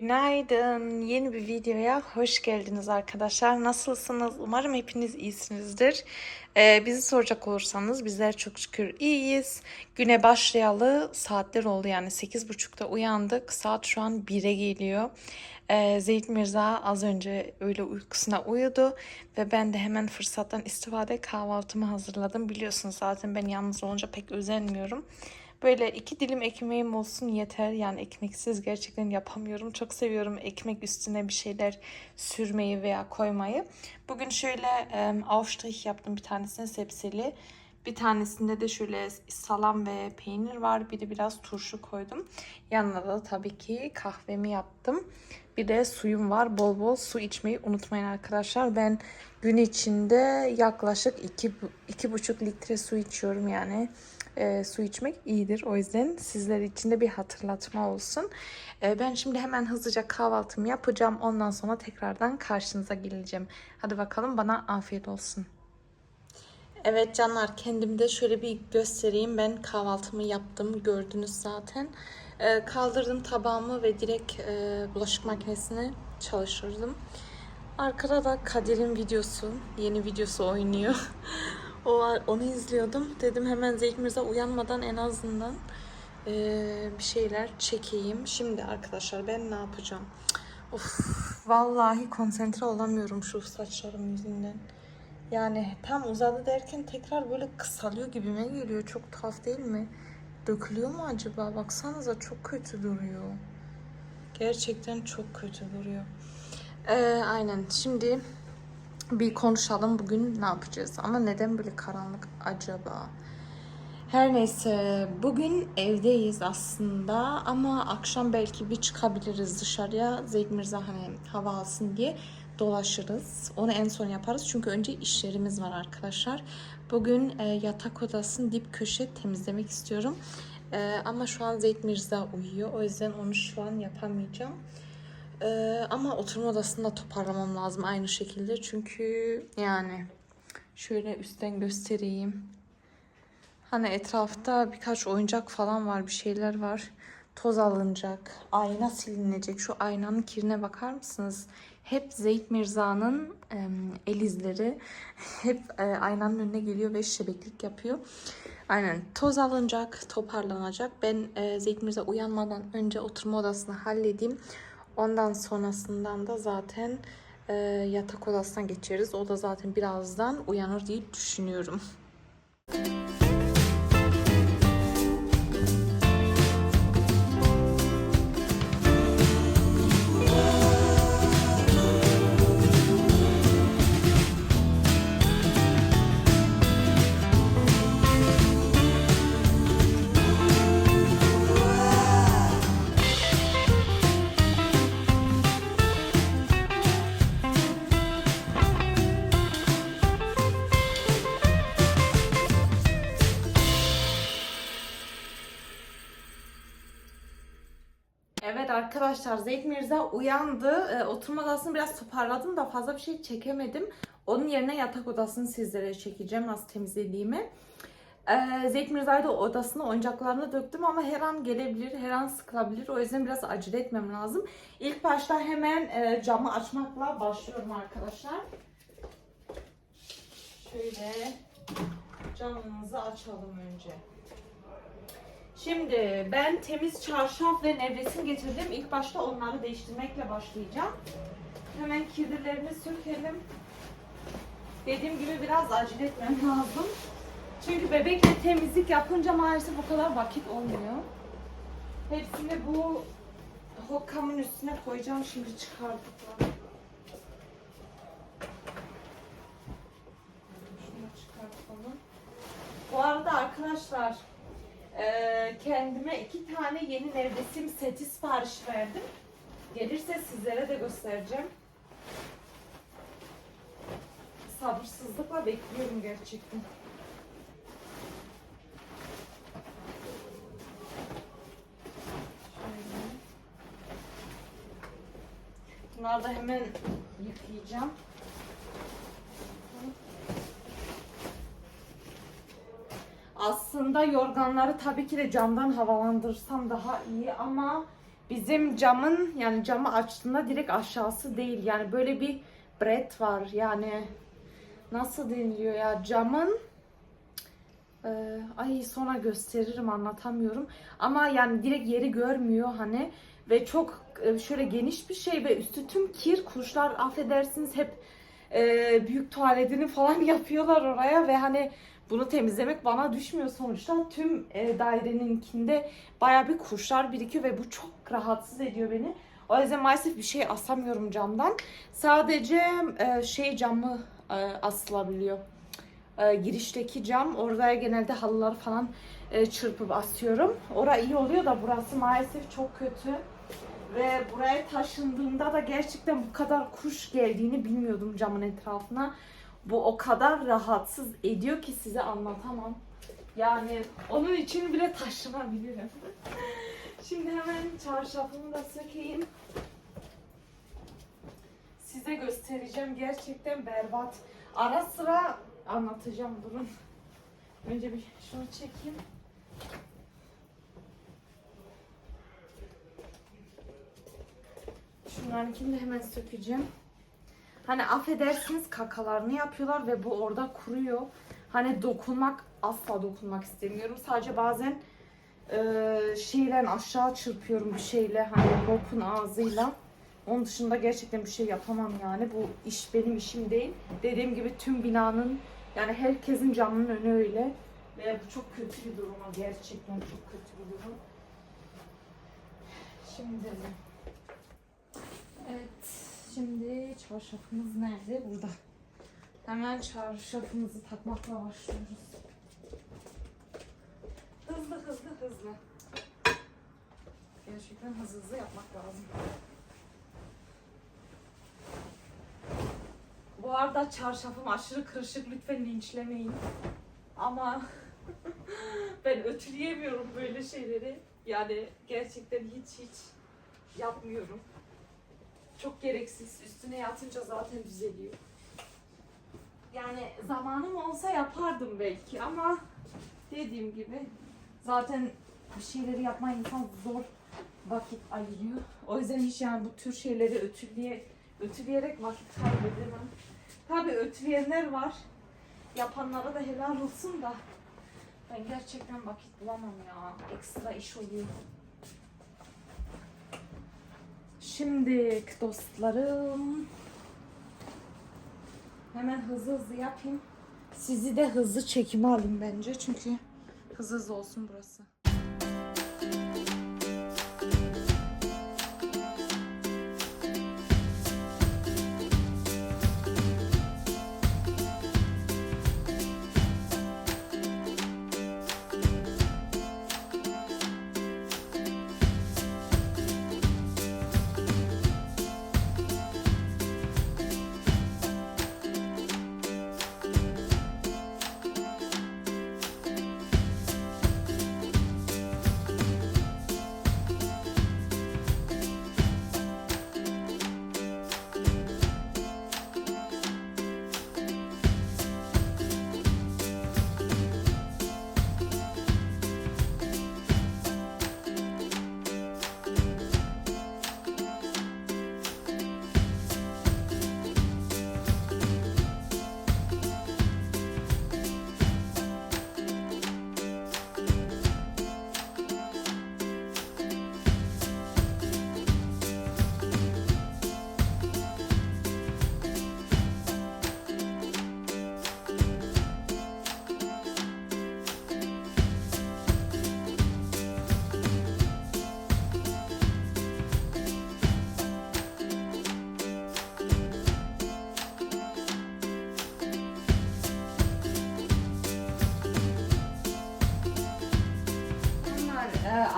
Günaydın. Yeni bir videoya hoş geldiniz arkadaşlar. Nasılsınız? Umarım hepiniz iyisinizdir. Ee, bizi soracak olursanız bizler çok şükür iyiyiz. Güne başlayalı saatler oldu yani 8.30'da uyandık. Saat şu an 1'e geliyor. Ee, Zeyd Mirza az önce öyle uykusuna uyudu ve ben de hemen fırsattan istifade kahvaltımı hazırladım. Biliyorsunuz zaten ben yalnız olunca pek özenmiyorum. Böyle iki dilim ekmeğim olsun yeter. Yani ekmeksiz gerçekten yapamıyorum. Çok seviyorum ekmek üstüne bir şeyler sürmeyi veya koymayı. Bugün şöyle e, Aufstrich yaptım bir tanesine sebzeli. Bir tanesinde de şöyle salam ve peynir var. Bir de biraz turşu koydum. Yanına da tabii ki kahvemi yaptım. Bir de suyum var. Bol bol su içmeyi unutmayın arkadaşlar. Ben gün içinde yaklaşık iki, iki buçuk litre su içiyorum yani e, su içmek iyidir. O yüzden sizler için de bir hatırlatma olsun. E, ben şimdi hemen hızlıca kahvaltımı yapacağım. Ondan sonra tekrardan karşınıza geleceğim. Hadi bakalım bana afiyet olsun. Evet canlar kendimde şöyle bir göstereyim. Ben kahvaltımı yaptım. Gördünüz zaten. E, kaldırdım tabağımı ve direkt e, bulaşık makinesini çalıştırdım. Arkada da Kadir'in videosu, yeni videosu oynuyor. O onu izliyordum. Dedim hemen Zeyd Mirza uyanmadan en azından eee, bir şeyler çekeyim. Şimdi arkadaşlar ben ne yapacağım? Of, vallahi konsantre olamıyorum şu saçlarım yüzünden. Yani tam uzadı derken tekrar böyle kısalıyor gibime geliyor. Çok tuhaf değil mi? Dökülüyor mu acaba? Baksanıza çok kötü duruyor. Gerçekten çok kötü duruyor. Ee, aynen. Şimdi bir konuşalım bugün ne yapacağız. Ama neden böyle karanlık acaba? Her neyse bugün evdeyiz aslında ama akşam belki bir çıkabiliriz dışarıya. Zeyd Mirza hani hava alsın diye dolaşırız. Onu en son yaparız çünkü önce işlerimiz var arkadaşlar. Bugün e, yatak odasının dip köşe temizlemek istiyorum. E, ama şu an Zeyd Mirza uyuyor. O yüzden onu şu an yapamayacağım. Ee, ama oturma odasını da toparlamam lazım aynı şekilde. Çünkü yani şöyle üstten göstereyim. Hani etrafta birkaç oyuncak falan var, bir şeyler var. Toz alınacak, ayna silinecek. Şu aynanın kirine bakar mısınız? Hep Zeyd Mirza'nın e, el izleri hep e, aynanın önüne geliyor ve şebeklik yapıyor. Aynen toz alınacak, toparlanacak. Ben e, Zeyd Mirza uyanmadan önce oturma odasını halledeyim. Ondan sonrasından da zaten e, yatak odasına geçeriz. O da zaten birazdan uyanır diye düşünüyorum. Evet arkadaşlar Zeyd Mirza uyandı. Ee, oturma odasını biraz toparladım da fazla bir şey çekemedim. Onun yerine yatak odasını sizlere çekeceğim nasıl temizlediğimi. Ee, Zeyd Mirza'yı da odasına oyuncaklarını döktüm ama her an gelebilir, her an sıkılabilir. O yüzden biraz acele etmem lazım. İlk başta hemen e, camı açmakla başlıyorum arkadaşlar. Şöyle camımızı açalım önce. Şimdi ben temiz çarşaf ve nevresim getirdim. İlk başta onları değiştirmekle başlayacağım. Hemen kirlilerini sökelim. Dediğim gibi biraz acele etmem lazım. Çünkü bebekle temizlik yapınca maalesef o kadar vakit olmuyor. Hepsini bu hokkamın üstüne koyacağım şimdi çıkardıklarım. Şunu çıkartalım. Bu arada arkadaşlar ee, kendime iki tane yeni nevresim seti sipariş verdim. Gelirse sizlere de göstereceğim. Sabırsızlıkla bekliyorum gerçekten. Şöyle. Bunları da hemen yıkayacağım. Aslında yorganları tabii ki de camdan havalandırsam daha iyi ama bizim camın yani camı açtığında direkt aşağısı değil. Yani böyle bir bret var. Yani nasıl deniliyor ya camın ee, ay sonra gösteririm anlatamıyorum. Ama yani direkt yeri görmüyor hani ve çok e, şöyle geniş bir şey ve üstü tüm kir kuşlar affedersiniz hep e, büyük tuvaletini falan yapıyorlar oraya ve hani bunu temizlemek bana düşmüyor sonuçta tüm e, daireninkinde baya bir kuşlar birikiyor ve bu çok rahatsız ediyor beni. O yüzden maalesef bir şey asamıyorum camdan. Sadece e, şey camı e, asılabiliyor e, girişteki cam. Orada genelde halılar falan e, çırpıp asıyorum. Ora iyi oluyor da burası maalesef çok kötü. Ve buraya taşındığımda da gerçekten bu kadar kuş geldiğini bilmiyordum camın etrafına. Bu o kadar rahatsız ediyor ki size anlatamam. Yani onun için bile taşınabilirim. Şimdi hemen çarşafımı da sökeyim. Size göstereceğim gerçekten berbat. Ara sıra anlatacağım durun. Önce bir şunu çekeyim. Şunlarınkini de hemen sökeceğim. Hani affedersiniz kakalarını yapıyorlar ve bu orada kuruyor. Hani dokunmak asla dokunmak istemiyorum. Sadece bazen eee şeyle aşağı çırpıyorum bir şeyle hani mopun ağzıyla. Onun dışında gerçekten bir şey yapamam yani. Bu iş benim işim değil. Dediğim gibi tüm binanın yani herkesin camının önü öyle. Ve bu çok kötü bir durum. Gerçekten çok kötü bir durum. Şimdi Evet. Şimdi çarşafımız nerede? Burada. Hemen çarşafımızı takmakla başlıyoruz. Hızlı hızlı hızlı. Gerçekten hızlı hızlı yapmak lazım. Bu arada çarşafım aşırı kırışık lütfen linçlemeyin. Ama ben ötüleyemiyorum böyle şeyleri. Yani gerçekten hiç hiç yapmıyorum. Çok gereksiz. Üstüne yatınca zaten düzeliyor. Yani zamanım olsa yapardım belki ama dediğim gibi zaten bir şeyleri yapma insan zor vakit ayırıyor. O yüzden hiç yani bu tür şeyleri ötüleye, ötüleyerek vakit kaybedemem. Tabii ötüleyenler var. Yapanlara da helal olsun da ben gerçekten vakit bulamam ya. Ekstra iş oluyor. Şimdi dostlarım hemen hızlı hızlı yapayım. Sizi de hızlı çekime alayım bence çünkü hızlı hızlı olsun burası.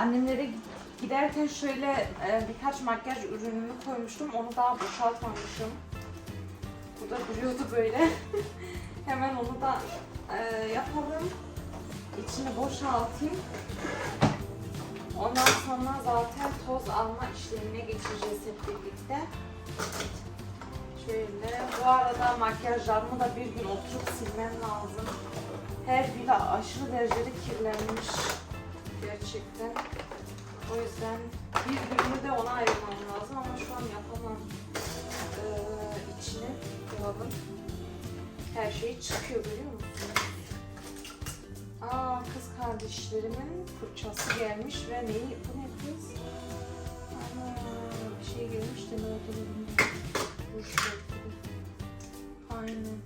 Annemlere giderken şöyle e, birkaç makyaj ürünümü koymuştum. Onu daha boşaltmamışım. Bu da duruyordu böyle. Hemen onu da e, yapalım. İçini boşaltayım. Ondan sonra zaten toz alma işlemine geçeceğiz hep birlikte. Şöyle. Bu arada makyajlarımı da bir gün oturup silmem lazım. Her biri aşırı derecede kirlenmiş. Gerçekten. O yüzden Bir günü de ona ayırmam lazım ama şu an yapamam. Ee, içine dolabın her şey çıkıyor görüyor musun? Aa kız kardeşlerimin fırçası gelmiş ve neyi bu ne kız? Ana bir şey gelmiş de ne olduğunu bilmiyorum. Aynen.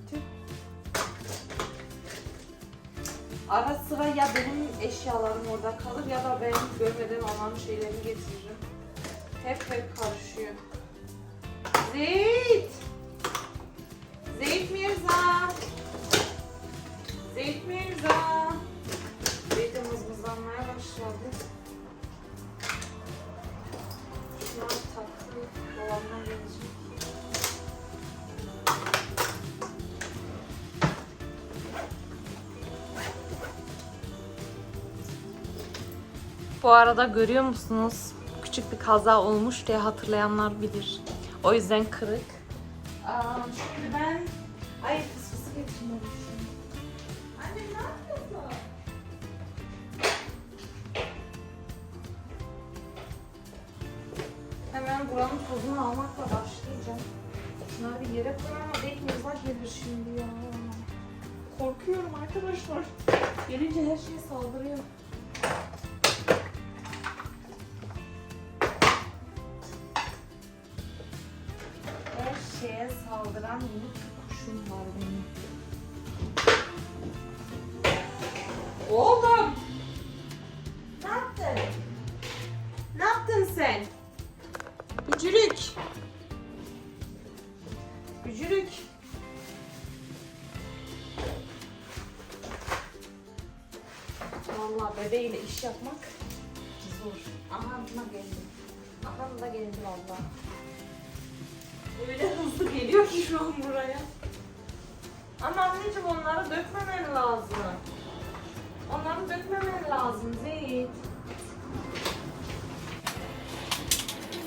Ara sıra ya benim eşyalarım orada kalır ya da ben görmeden onların şeylerini getiririm. Hep hep karışıyor. Zeyt Bu arada görüyor musunuz? Küçük bir kaza olmuş diye hatırlayanlar bilir. O yüzden kırık. Aa, şimdi ben... Ay fıs fısı. Anne ne yapıyorsun? Hemen buranın tozunu almakla başlayacağım. Şunları bir yere koyar ama belki gelir şimdi ya. Korkuyorum arkadaşlar. Gelince her şey saldırıyor. Saldıran minik kuşum var benim. Oğlum! Ne yaptın? Ne yaptın sen? Bücürük! Bücürük! Vallahi bebeğiyle iş yapmak zor. Aha buna geldi. Aha buna geldi vallahi. Öyle hızlı geliyor ki şu an buraya. Ama anneciğim onları dökmemen lazım. Onları dökmemen lazım Zeyt.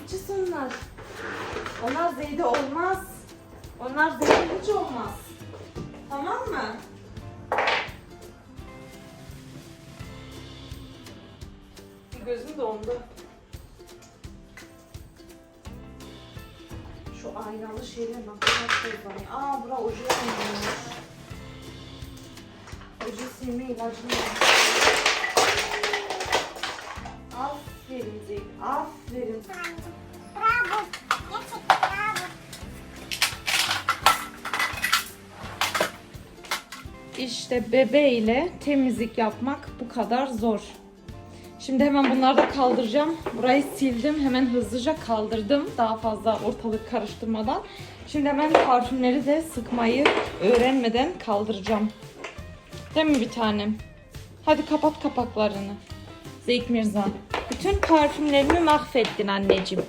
Cıs onlar. Zeyde olmaz. Onlar Zeyde hiç olmaz. Tamam mı? Gözüm dondu. Şu aynalı şeyler ne kullanıyor. Aa bura oje olmuş. Oje silme ilacını var. Aferin Zeynep. Aferin. Bravo. Gerçekten bravo. İşte bebeğiyle temizlik yapmak bu kadar zor. Şimdi hemen bunları da kaldıracağım. Burayı sildim. Hemen hızlıca kaldırdım. Daha fazla ortalık karıştırmadan. Şimdi hemen parfümleri de sıkmayı öğrenmeden kaldıracağım. Değil mi bir tanem? Hadi kapat kapaklarını. Zeyk Mirza. Bütün parfümlerimi mahvettin anneciğim.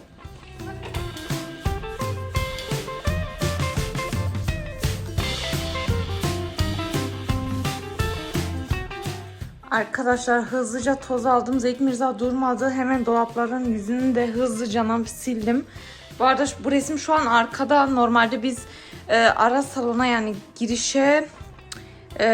Arkadaşlar hızlıca toz aldım. Zeyt Mirza durmadı. Hemen dolapların yüzünü de hızlıca sildim. Bu arada bu resim şu an arkada. Normalde biz e, ara salona yani girişe e,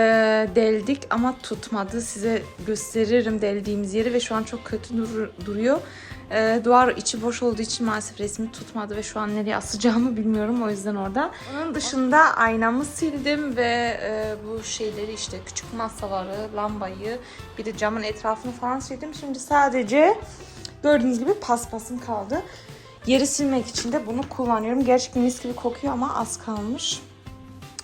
deldik ama tutmadı. Size gösteririm deldiğimiz yeri ve şu an çok kötü dur- duruyor. E, duvar içi boş olduğu için maalesef resmi tutmadı ve şu an nereye asacağımı bilmiyorum o yüzden orada. Onun dışında aynamı sildim ve e, bu şeyleri işte küçük masaları, lambayı, bir de camın etrafını falan sildim. Şimdi sadece gördüğünüz gibi paspasım kaldı. Yeri silmek için de bunu kullanıyorum. Gerçekten mis gibi kokuyor ama az kalmış.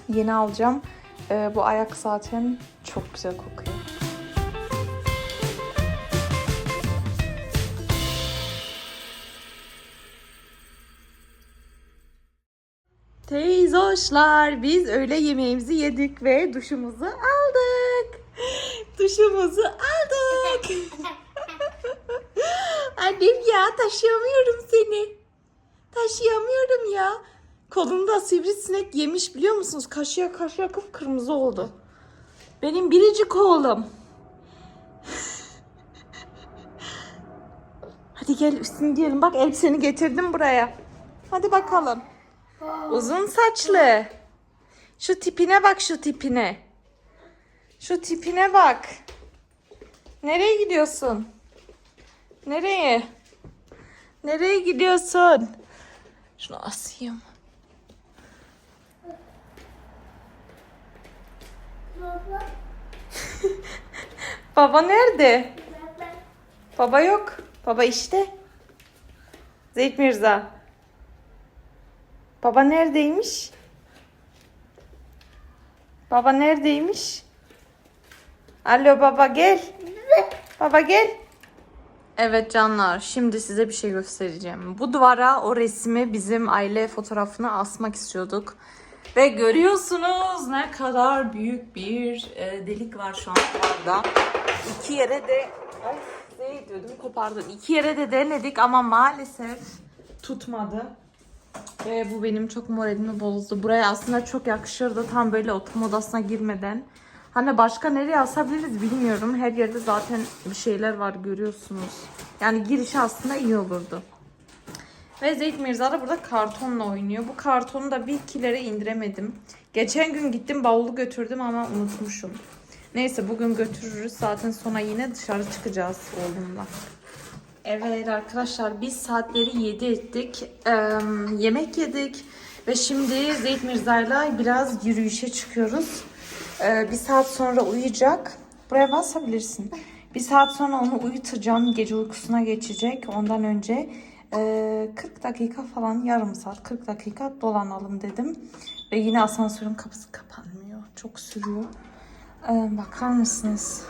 Yeni alacağım. E, bu ayak zaten çok güzel kokuyor. Teyzoşlar biz öğle yemeğimizi yedik ve duşumuzu aldık. Duşumuzu aldık. Annem ya taşıyamıyorum seni. Taşıyamıyorum ya. Kolunda sivrisinek yemiş biliyor musunuz? Kaşıya kaşıya kıpkırmızı oldu. Benim biricik oğlum. Hadi gel üstünü giyelim. Bak elbiseni getirdim buraya. Hadi bakalım. Uzun saçlı. Şu tipine bak şu tipine. Şu tipine bak. Nereye gidiyorsun? Nereye? Nereye gidiyorsun? Şunu asayım. Baba. Baba nerede? Baba. Yok. Baba işte. Zeyt Mirza. Baba neredeymiş? Baba neredeymiş? Alo baba gel. Baba gel. Evet canlar şimdi size bir şey göstereceğim. Bu duvara o resmi bizim aile fotoğrafını asmak istiyorduk. Ve görüyorsunuz ne kadar büyük bir e, delik var şu an duvarda. İki yere de Ay, Zeyt ödümü kopardın. İki yere de denedik ama maalesef tutmadı. Ve bu benim çok moralimi bozdu. Buraya aslında çok yakışırdı tam böyle oturma odasına girmeden. Hani başka nereye asabiliriz bilmiyorum. Her yerde zaten bir şeyler var görüyorsunuz. Yani girişi aslında iyi olurdu. Ve Zeyt Mirza da burada kartonla oynuyor. Bu kartonu da bir kilere indiremedim. Geçen gün gittim bavulu götürdüm ama unutmuşum. Neyse bugün götürürüz. Zaten sonra yine dışarı çıkacağız oğlumla. Evet arkadaşlar biz saatleri 7 ettik. Ee, yemek yedik. Ve şimdi Zeyt Mirza'yla biraz yürüyüşe çıkıyoruz. Ee, bir saat sonra uyuyacak. Buraya basabilirsin. Bir saat sonra onu uyutacağım. Gece uykusuna geçecek. Ondan önce e, 40 dakika falan yarım saat 40 dakika dolanalım dedim. Ve yine asansörün kapısı kapanmıyor. Çok sürüyor. Ee, bakar mısınız?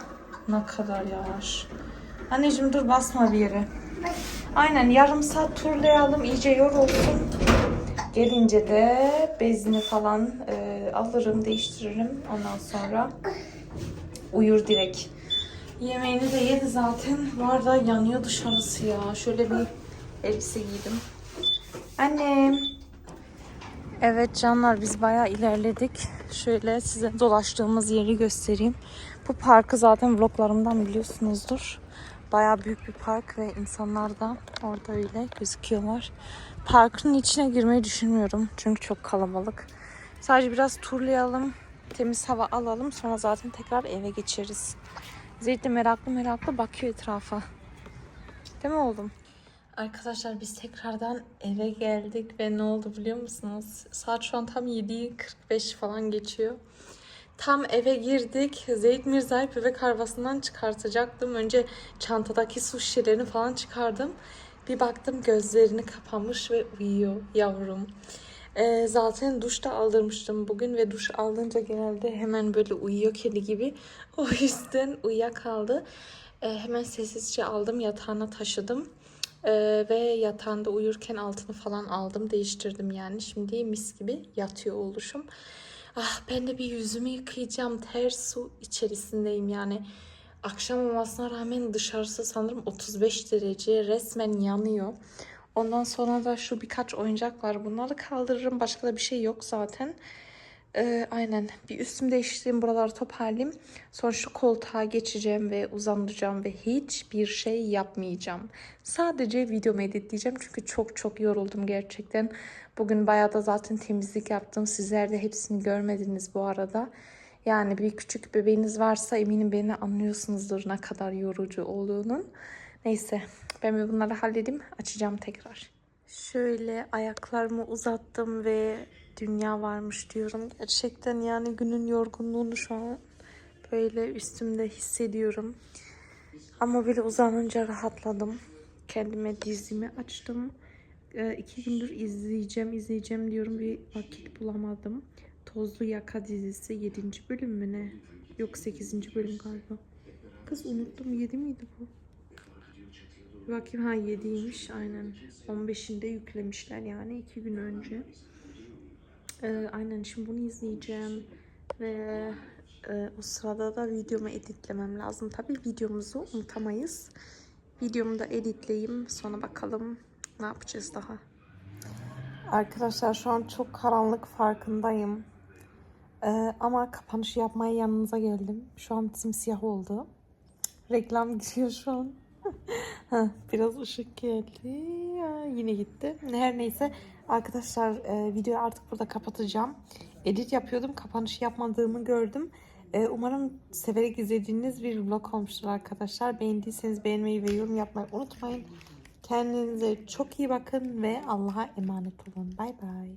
Ne kadar yavaş. Anneciğim dur basma bir yere. Aynen yarım saat turlayalım iyice yorulsun. Gelince de bezini falan e, alırım değiştiririm. Ondan sonra uyur direkt. Yemeğini de yedi zaten. Bu arada yanıyor dışarısı ya. Şöyle bir elbise giydim. Annem. Evet canlar biz bayağı ilerledik. Şöyle size dolaştığımız yeri göstereyim. Bu parkı zaten vloglarımdan biliyorsunuzdur. Bayağı büyük bir park ve insanlar da orada öyle gözüküyorlar. Parkın içine girmeyi düşünmüyorum. Çünkü çok kalabalık. Sadece biraz turlayalım. Temiz hava alalım. Sonra zaten tekrar eve geçeriz. Zeyt de meraklı meraklı bakıyor etrafa. Değil mi oğlum? Arkadaşlar biz tekrardan eve geldik ve ne oldu biliyor musunuz? Saat şu an tam 7.45 falan geçiyor. Tam eve girdik. Zeyt Mirza'yı bebek arabasından çıkartacaktım. Önce çantadaki su şişelerini falan çıkardım. Bir baktım gözlerini kapamış ve uyuyor yavrum. Ee, zaten duş da aldırmıştım bugün ve duş alınca genelde hemen böyle uyuyor kedi gibi. O yüzden uyuyakaldı. Ee, hemen sessizce aldım yatağına taşıdım. Ee, ve yatağında uyurken altını falan aldım değiştirdim yani. Şimdi mis gibi yatıyor oluşum. Ah ben de bir yüzümü yıkayacağım. Ter su içerisindeyim yani. Akşam olmasına rağmen dışarısı sanırım 35 derece resmen yanıyor. Ondan sonra da şu birkaç oyuncak var. Bunları kaldırırım. Başka da bir şey yok zaten. Ee, aynen. Bir üstümü değiştireyim. Buraları toparlayayım. Sonra şu koltuğa geçeceğim ve uzanacağım ve hiçbir şey yapmayacağım. Sadece videomu editleyeceğim. Çünkü çok çok yoruldum gerçekten. Bugün bayağı da zaten temizlik yaptım. Sizler de hepsini görmediniz bu arada. Yani bir küçük bebeğiniz varsa eminim beni anlıyorsunuzdur ne kadar yorucu olduğunun. Neyse ben bir bunları halledeyim açacağım tekrar. Şöyle ayaklarımı uzattım ve dünya varmış diyorum. Gerçekten yani günün yorgunluğunu şu an böyle üstümde hissediyorum. Ama böyle uzanınca rahatladım. Kendime dizimi açtım. Ee, iki gündür izleyeceğim izleyeceğim diyorum bir vakit bulamadım. Tozlu Yaka dizisi 7. bölüm mü ne? Yok 8. bölüm galiba. Kız unuttum 7 miydi bu? Bir bakayım ha 7'ymiş aynen. 15'inde yüklemişler yani 2 gün önce. Ee, aynen şimdi bunu izleyeceğim. Ve e, o sırada da videomu editlemem lazım. Tabii videomuzu unutamayız. Videomu da editleyeyim. Sonra bakalım ne yapacağız daha. Arkadaşlar şu an çok karanlık farkındayım. Ee, ama kapanışı yapmaya yanınıza geldim. Şu an simsiyah oldu. Reklam giriyor şu an. Biraz ışık geldi. Ya, yine gitti. Her neyse arkadaşlar e, videoyu artık burada kapatacağım. Edit yapıyordum. Kapanış yapmadığımı gördüm. E, umarım severek izlediğiniz bir vlog olmuştur arkadaşlar. Beğendiyseniz beğenmeyi ve yorum yapmayı unutmayın. Kendinize çok iyi bakın ve Allah'a emanet olun. Bay bay.